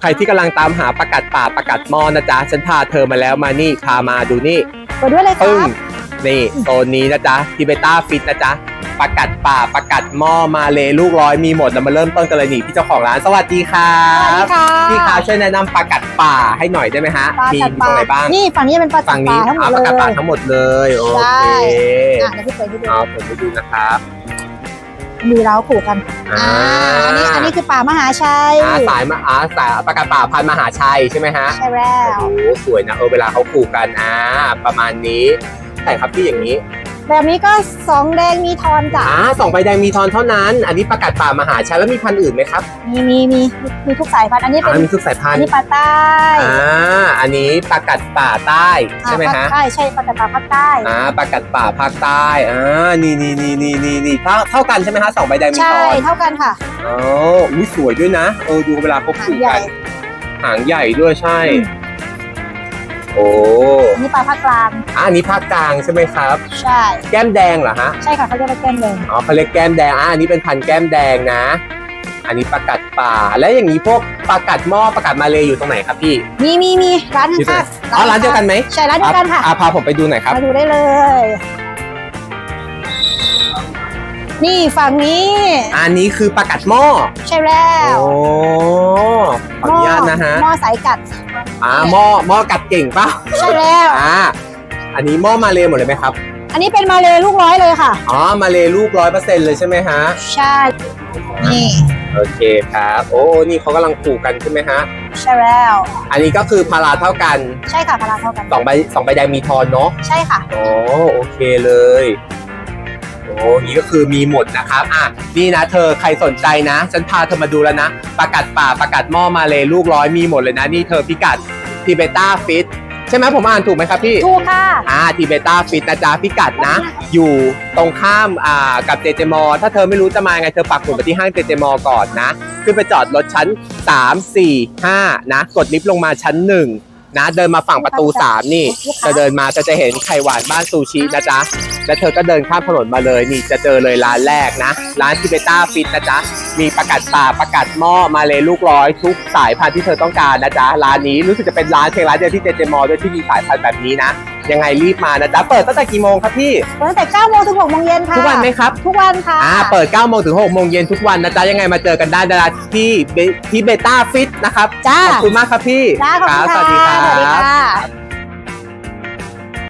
ใครที่กำลังตามหาประกัดป่าประกัดหม้อนะจ๊ะฉันพาเธอมาแล้วมานี่พามาดูนี่เปิดด้วยเลยคปึ้งรับนี่โซนนี้นะจ๊ะทิเบต้าฟิตนะจ๊ะประกัดป่าประกัดหม้อมาเลลูกร้อยมีหมดเรามาเริ่มต้นกันเลยนี่พี่เจ้าของร้านสวัสดีครัสวัสดีบค่ะพี่คะช่วยแนะนำประกัดป่าให้หน่อยได้ไหมฮะปลามีกัดมีปตรลางไหนบ้างนี่ฝั่งนี้จะเป็นปลากัฝั่ดงปลานี้ทั้งหมอ่าดประเลกัดป่ายทั้งหมดเลยโอใช่เค อะเดี๋ยวพี่เปิดให้ดู เอาผมไปดูนะครับ มีเราผูกกันอ่าอ่าอันนี้อันนี้คือป่ามหาชัยอ่าสายมาอ่าสายประกัดป่าพันธุ์มหาชัยใช่ไหมฮะใช่แล้วโอ้โหสวยนะเออเวลาเขาขู่กันอ่าประมาณนี้แต่ครับพี่อย่างนี้ แบบนี้ก็สองแดงมีทอนจ้ะอ่าสองใบแดงมีทอนเท่านั้น อันนี้ประกาศป่ามหาชัยแล้วมีพันธุ์อื่นไหมครับมีมีมีมีทุกสายพันธุ์อันนี้เป็อ่านมีทุกสายพัอันนธุ์นี้ปลาใต้อ่าอันนี้ประกาศป่าใต้ใช่ไหมอ่าฮะภาคใต้ใช่ปลากัดปลาภาคใต้ อ่าประกาศป่าภาคใต้อ่านี่นี่นี่นี่นี่นี่เท่าเท่ากันใช่ไหมฮะสองใบแดงมีใช่ทอนเท่ากันค่ะ อ๋ออุ้ยสวยด้วยนะ เออดูเวลาเขาหางขู่ใหญ่ กัน หางใหญ่ด้วยใช่ โอ้อันนี้ปลาภาคกลางอะอันนี้ภาคกลางใช่ไหมครับ ใช่ แก้มแดงเหรอฮะ ใช่ค่ะเขาเรียกว่าแก้มแดงอ๋อเขาเรียกแก้มแดงอะอันนี้เป็นพันธุ์แก้มแดงนะ อันนี้ประกัดป่า แล้วอย่างนี้พวกประกัดหม้อประกัดมาเลยอยู่ตรงไหนครับพี่ มีมีมีร้านอยู่ตรงข้าไหนงอ๋อร้านเดียวกันไหมใช่ร้านเดียวกันค่ะอะพาผมไปดูหน่อยครับ มาดูได้เลย นี่ฝั่งนี้ อันนี้คือประกัดหม้อ ใช่แล้ว โอ้ขออนุญาตนะฮะ หม้อสายกัด อ่าหม้อหม้อกัดเก่งเปล่าใช่แล้ว อ่า อันนี้หม้อมาเลยหมดเลยไหมครับ อันนี้เป็นมาเลยลูกร้อยเลยค่ะ อ๋อ มาเลยลูกร้อยเปอร์เซ็นต์เลยใช่ไหมฮะ ใช่ นี่ โอเคครับ โอ้ นี่เขากำลังขู่กันใช่ไหมฮะ ใช่แล้ว อันนี้ก็คือพาราเท่ากัน ใช่ค่ะพาราเท่ากันสองใบสองใบแดงมีทอนเนาะ ใช่ค่ะโอ้โอเคเลย โอ้นี่ก็คือมีหมดนะครับอะนี่นะเธอใครสนใจนะ ฉันพาเธอมาดูแล้วนะ ประกัดป่าประกัดหม้อมาเลยลูกร้อยมีหมดเลยนะ นี่เธอพิกัดทีเบต้าฟิตใช่ไหมผมอ่านถูกไหมครับพี่ถูกค่ะอ่าทีเบต้าฟิตนะจ๊ะพิกัดนะ อยู่ตรงข้ามอ่ากับเจเจมอ ถ้าเธอไม่รู้จะมาไงเธอปักหมุดไปที่ห้างเจเจมอก่อนนะ ขึ้นไปจอดรถชั้น 3 4 5 นะ กดลิฟต์ลงมาชั้น 1นะเดินมาฝั่งประตู 3 นี่จะเดินมาจะจะเห็นไข่หวานบ้านซูชินะจ๊ะ แล้วเธอก็เดินข้ามถนนมาเลยนี่จะเจอเลยร้านแรกนะ ร้านทิเบต้าฟิตนะจ๊ะ มีประกัดป่าประกัดหม้อมาเลยลูกร้อยทุกสายพันธุ์ที่เธอต้องการนะจ๊ะ ร้านนี้รู้สึกจะเป็นร้านเพียงร้านเดียวที่เจเจมอด้วยที่มีสายพันธุ์แบบนี้นะ ยังไงรีบมานะจ๊ะ เปิดตั้งแต่กี่โมงครับพี่ เปิดตั้งแต่9โมงถึง6โมงเย็นค่ะทุกวันไหมครับ ทุกวันค่ะอ่าเปิด9โมงถึง6โมงเย็นทุกวันนะจ๊ะยังไงมาเจอกันได้นะที่เบที่เบต้าฟิตนะครับจ้าขอบคุณมากครับพี่จ้าขอบคุณสวัสดีคค่ะรัสวัสดีบค่ะ